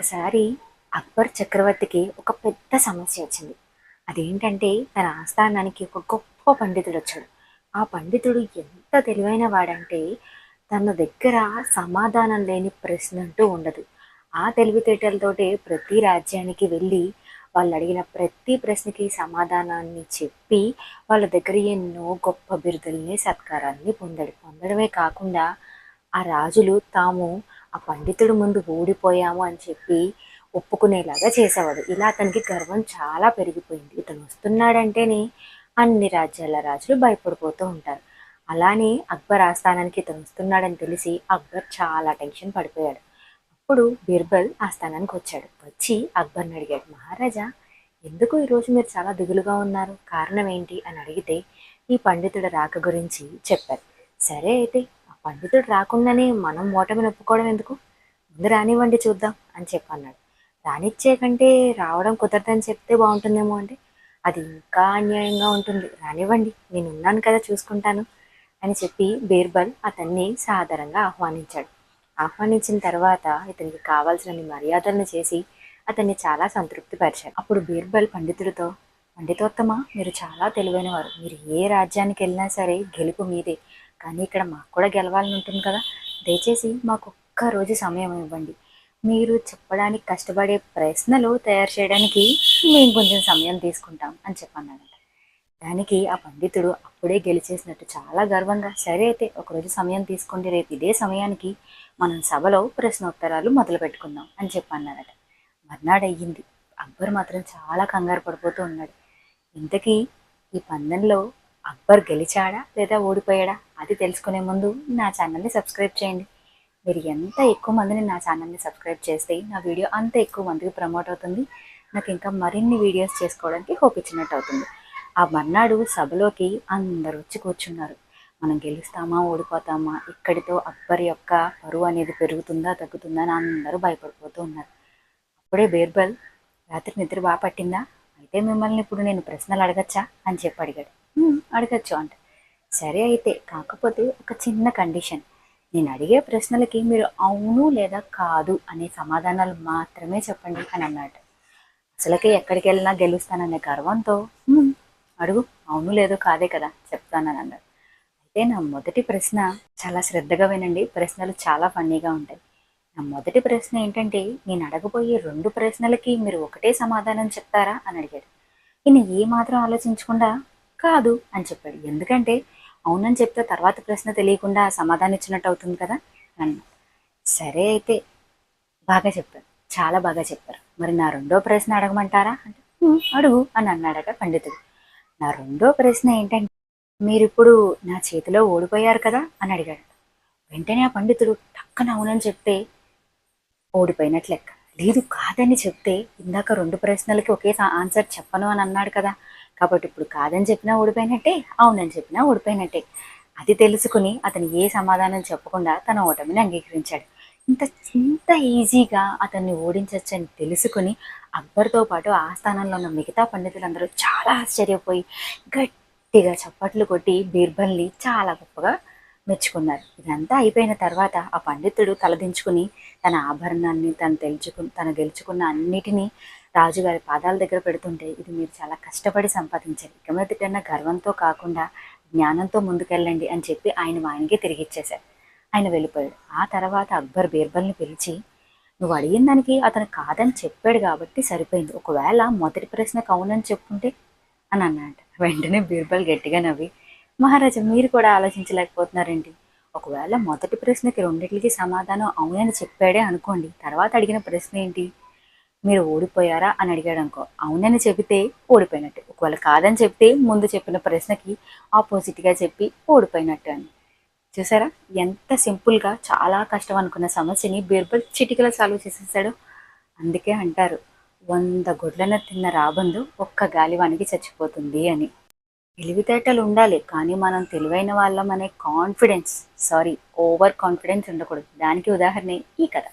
ఒకసారి అక్బర్ చక్రవర్తికి ఒక పెద్ద సమస్య వచ్చింది. అదేంటంటే తన ఆస్థానానికి ఒక గొప్ప పండితుడు వచ్చాడు. ఆ పండితుడు ఎంత తెలివైన వాడంటే తన దగ్గర సమాధానం లేని ప్రశ్న అంటూ ఉండదు. ఆ తెలివితేటలతోటే ప్రతి రాజ్యానికి వెళ్ళి వాళ్ళు అడిగిన ప్రతి ప్రశ్నకి సమాధానాన్ని చెప్పి వాళ్ళ దగ్గర ఎన్నో గొప్ప బిరుదుల్ని సత్కారాన్ని పొందాడు. పొందడమే కాకుండా ఆ రాజులు తాము ఆ పండితుడి ముందు ఓడిపోయాము అని చెప్పి ఒప్పుకునేలాగా చేసేవాడు. ఇలా అతనికి గర్వం చాలా పెరిగిపోయింది. ఇతను వస్తున్నాడంటేనే అన్ని రాజ్యాల రాజులు భయపడిపోతూ ఉంటారు. అలానే అక్బర్ ఆస్థానానికి ఇతను వస్తున్నాడని తెలిసి అక్బర్ చాలా టెన్షన్ పడిపోయాడు. అప్పుడు బీర్బల్ ఆస్థానానికి వచ్చాడు. వచ్చి అక్బర్ని అడిగాడు మహారాజా ఎందుకు ఈరోజు మీరు చాలా దిగులుగా ఉన్నారు? కారణం ఏంటి? అని అడిగితే ఈ పండితుడు రాక గురించి చెప్పారు సరే అయితే పండితుడు రాకుండానే మనం ఓటమిని ఒప్పుకోవడం ఎందుకు? ముందు రానివ్వండి చూద్దాం అని చెప్పన్నాడు. రానిచ్చే కంటే రావడం కుదరదని చెప్తే బాగుంటుందేమో అంటే అది ఇంకా అన్యాయంగా ఉంటుంది. రానివ్వండి నేను ఉన్నాను కదా చూసుకుంటాను అని చెప్పి బీర్బల్ అతన్ని సాధారణంగా ఆహ్వానించాడు. ఆహ్వానించిన తర్వాత ఇతనికి కావాల్సిన మర్యాదలను చేసి అతన్ని చాలా సంతృప్తిపరిచాడు. అప్పుడు బీర్బల్ పండితుడితో పండితోత్తమ మీరు చాలా తెలివైనవారు. మీరు ఏ రాజ్యానికి వెళ్ళినా సరే గెలుపు మీదే. కానీ ఇక్కడ మాకు కూడా గెలవాలని ఉంటుంది కదా. దయచేసి మాకు ఒక్క రోజు సమయం ఇవ్వండి. మీరు చెప్పడానికి కష్టపడే ప్రశ్నలు తయారు చేయడానికి మేము కొంచెం సమయం తీసుకుంటాం అని చెప్పన్నాడట. దానికి ఆ పండితుడు అప్పుడే గెలిచేసినట్టు చాలా గర్వంగా సరే అయితే ఒకరోజు సమయం తీసుకోండి రేపు ఇదే సమయానికి మనం సభలో ప్రశ్నోత్తరాలు మొదలు పెట్టుకుందాం అని చెప్పన్నాడట. మర్నాడు అయ్యింది. అక్బర్ మాత్రం చాలా కంగారు పడిపోతూ ఉన్నాడు. ఇంతకీ ఈ పందెంలో అక్బర్ గెలిచాడా లేదా ఓడిపోయాడా? అది తెలుసుకునే ముందు నా ఛానల్ని సబ్స్క్రైబ్ చేయండి. మీరు ఎంత ఎక్కువ మందిని నా ఛానల్ని సబ్స్క్రైబ్ చేస్తే నా వీడియో అంత ఎక్కువ మందికి ప్రమోట్ అవుతుంది. నాకు ఇంకా మరిన్ని వీడియోస్ చేసుకోవడానికి హోప్ ఇచ్చినట్టు అవుతుంది. ఆ మర్నాడు సభలోకి అందరూ వచ్చి కూర్చున్నారు. మనం గెలుస్తామా ఓడిపోతామా ఇక్కడితో అక్బర్ యొక్క పరువు అనేది పెరుగుతుందా తగ్గుతుందా అని అందరూ భయపడిపోతూ ఉన్నారు. అప్పుడే బీర్బల్ రాత్రి నిద్ర బాగా పట్టిందా? అయితే మిమ్మల్ని ఇప్పుడు నేను ప్రశ్నలు అడగచ్చా? అని చెప్పి అడిగాడు. అడగచ్చు అంటే. సరే అయితే కాకపోతే ఒక చిన్న కండిషన్. నేను అడిగే ప్రశ్నలకి మీరు అవును లేదా కాదు అనే సమాధానాలు మాత్రమే చెప్పండి అని అన్నాడు. అసలుకే ఎక్కడికి వెళ్ళినా గెలుస్తాననే గర్వంతో అడుగు అవును లేదో కాదే కదా చెప్తానని అన్నాడు. అయితే నా మొదటి ప్రశ్న చాలా శ్రద్ధగా వినండి ప్రశ్నలు చాలా ఫన్నీగా ఉంటాయి. నా మొదటి ప్రశ్న ఏంటంటే నేను అడగబోయే రెండు ప్రశ్నలకి మీరు ఒకటే సమాధానం చెప్తారా? అని అడిగాడు. ఈయన ఏ మాత్రం ఆలోచించకుండా కాదు అని చెప్పాడు. ఎందుకంటే అవునని చెప్తే తర్వాత ప్రశ్న తెలియకుండా సమాధానం ఇచ్చినట్టు అవుతుంది కదా అన్నా సరే అయితే బాగా చెప్పారు. చాలా బాగా చెప్పారు. మరి నా రెండో ప్రశ్న అడగమంటారా? అంటే అడుగు అని అన్నాడట పండితుడు. నా రెండో ప్రశ్న ఏంటంటే మీరు ఇప్పుడు నా చేతిలో ఓడిపోయారు కదా అని అడిగాడు. వెంటనే ఆ పండితుడు టక్కన అవునని చెప్తే ఓడిపోయినట్లెక్క లేదు కాదని చెప్తే ఇందాక రెండు ప్రశ్నలకి ఒకే ఆన్సర్ చెప్పను అని అన్నాడు కదా. కాబట్టి ఇప్పుడు కాదని చెప్పినా ఓడిపోయినట్టే అవునని చెప్పినా ఓడిపోయినట్టే అది తెలుసుకుని అతను ఏ సమాధానం చెప్పకుండా తన ఓటమిని అంగీకరించాడు. ఇంత ఇంత ఈజీగా అతన్ని ఓడించవచ్చని తెలుసుకుని అక్బర్తో పాటు ఆ స్థానంలో ఉన్న మిగతా పండితులందరూ చాలా ఆశ్చర్యపోయి గట్టిగా చప్పట్లు కొట్టి బీర్బల్ని చాలా గొప్పగా మెచ్చుకున్నారు. ఇదంతా అయిపోయిన తర్వాత ఆ పండితుడు తలదించుకుని తన ఆభరణాన్ని తను తెలుచుకు తను గెలుచుకున్న అన్నిటినీ రాజుగారి పాదాల దగ్గర పెడుతుంటే ఇది మీరు చాలా కష్టపడి సంపాదించారు. ఇక మీదటన్నా గర్వంతో కాకుండా జ్ఞానంతో ముందుకెళ్ళండి అని చెప్పి ఆయన ఆయనకి తిరిగి ఇచ్చేశారు. ఆయన వెళ్ళిపోయాడు. ఆ తర్వాత అక్బర్ బీర్బల్ని పిలిచి నువ్వు అడిగిన దానికి అతను కాదని చెప్పాడు కాబట్టి సరిపోయింది. ఒకవేళ మొదటి ప్రశ్నకు అవునని చెప్పుంటే అని అన్నాడు వెంటనే బీర్బల్ గట్టిగా నవ్వి మహారాజా మీరు కూడా ఆలోచించలేకపోతున్నారండి ఒకవేళ మొదటి ప్రశ్నకి రెండింటికి సమాధానం అవునని చెప్పాడే అనుకోండి తర్వాత అడిగిన ప్రశ్న ఏంటి? మీరు ఓడిపోయారా అని అడిగాడు అనుకో అవునని చెబితే ఓడిపోయినట్టు. ఒకవేళ కాదని చెప్తే ముందు చెప్పిన ప్రశ్నకి ఆపోజిట్గా చెప్పి ఓడిపోయినట్టు అని. చూసారా? ఎంత సింపుల్గా చాలా కష్టం అనుకున్న సమస్యని బీర్బల్ చిటికలో సాల్వ్ చేసేసాడు. అందుకే అంటారు వంద గొడ్లను తిన్న రాబందు ఒక్క గాలివానికి చచ్చిపోతుంది అని. తెలివితేటలు ఉండాలి కానీ మనం తెలివైన వాళ్ళం అనే కాన్ఫిడెన్స్ సారీ ఓవర్ కాన్ఫిడెన్స్ ఉండకూడదు. దానికి ఉదాహరణ ఈ కథ.